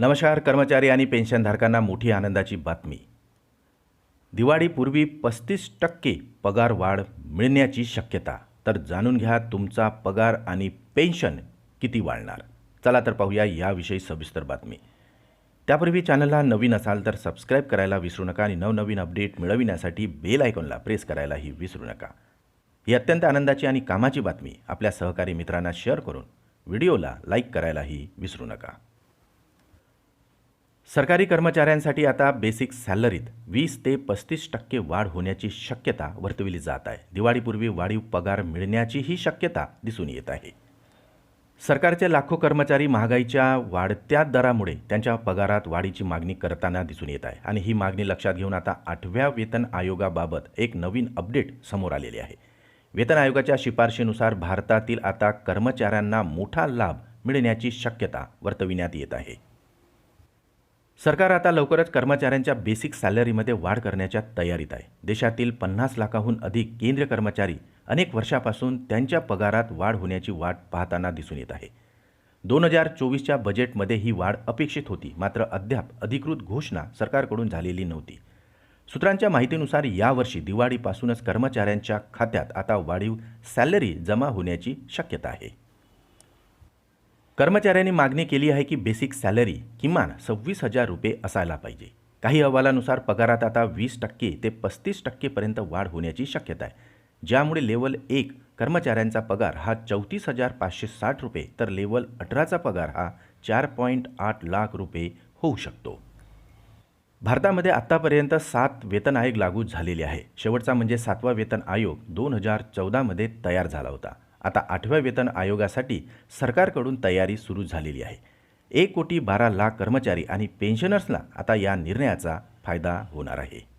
नमस्कार कर्मचारी आणि पेन्शनधारकांना मोठी आनंदाची बातमी. दिवाळीपूर्वी पस्तीस टक्के पगार वाढ मिळण्याची शक्यता. तर जाणून घ्या तुमचा पगार आणि पेन्शन किती वाढणार. चला तर पाहूया याविषयी सविस्तर बातमी. त्यापूर्वी चॅनलला नवीन असाल तर सबस्क्राईब करायला विसरू नका आणि नवनवीन अपडेट मिळविण्यासाठी बेल आयकॉनला प्रेस करायलाही विसरू नका. ही अत्यंत आनंदाची आणि कामाची बातमी. आपल्या सहकारी मित्रांना शेअर करून व्हिडिओला लाईक करायलाही विसरू नका. सरकारी कर्मचाऱ्यांसाठी आता बेसिक सॅलरीत वीस ते पस्तीस टक्के वाढ होण्याची शक्यता वर्तविली जात आहे. दिवाळीपूर्वी वाढीव पगार मिळण्याची ही शक्यता दिसून येत आहे. सरकारचे लाखो कर्मचारी महागाईच्या वाढत्या दरामुळे त्यांच्या पगारात वाढीची मागणी करताना दिसून येत आहे आणि ही मागणी लक्षात घेऊन आता आठव्या वेतन आयोगाबाबत एक नवीन अपडेट समोर आलेली आहे. वेतन आयोगाच्या शिफारशीनुसार भारतातील आता कर्मचाऱ्यांना मोठा लाभ मिळण्याची शक्यता वर्तविण्यात येत आहे. सरकार आता लवकरच कर्मचाऱ्यांच्या बेसिक सॅलरीमध्ये वाढ करण्याच्या तयारीत आहे. देशातील पन्नास लाखाहून अधिक केंद्रीय कर्मचारी अनेक वर्षापासून त्यांच्या पगारात वाढ होण्याची वाट पाहताना दिसून येत आहे. दोन हजार चोवीसच्या बजेटमध्ये ही वाढ अपेक्षित होती मात्र अद्याप अधिकृत घोषणा सरकारकडून झालेली नव्हती. सूत्रांच्या माहितीनुसार यावर्षी दिवाळीपासूनच कर्मचाऱ्यांच्या खात्यात आता वाढीव सॅलरी जमा होण्याची शक्यता आहे. कर्मचाऱ्यांनी मागणी केली आहे की बेसिक सॅलरी किमान सव्वीस हजार रुपये असायला पाहिजे. काही अहवालानुसार पगारात आता वीस टक्के ते पस्तीस टक्केपर्यंत वाढ होण्याची शक्यता आहे. ज्यामुळे लेवल एक कर्मचाऱ्यांचा पगार हा चौतीस हजार पाचशे साठ रुपये तर लेवल अठराचा पगार हा चार पॉईंट आठ लाख रुपये होऊ शकतो. भारतामध्ये आत्तापर्यंत सात वेतन आयोग लागू झालेले आहे. शेवटचा म्हणजे सातवा वेतन आयोग दोन हजार चौदामध्ये तयार झाला होता. आता आठव्या वेतन आयोगासाठी सरकारकडून तयारी सुरू झालेली आहे. एक कोटी बारा लाख कर्मचारी आणि पेन्शनर्सला आता या निर्णयाचा फायदा होणार आहे.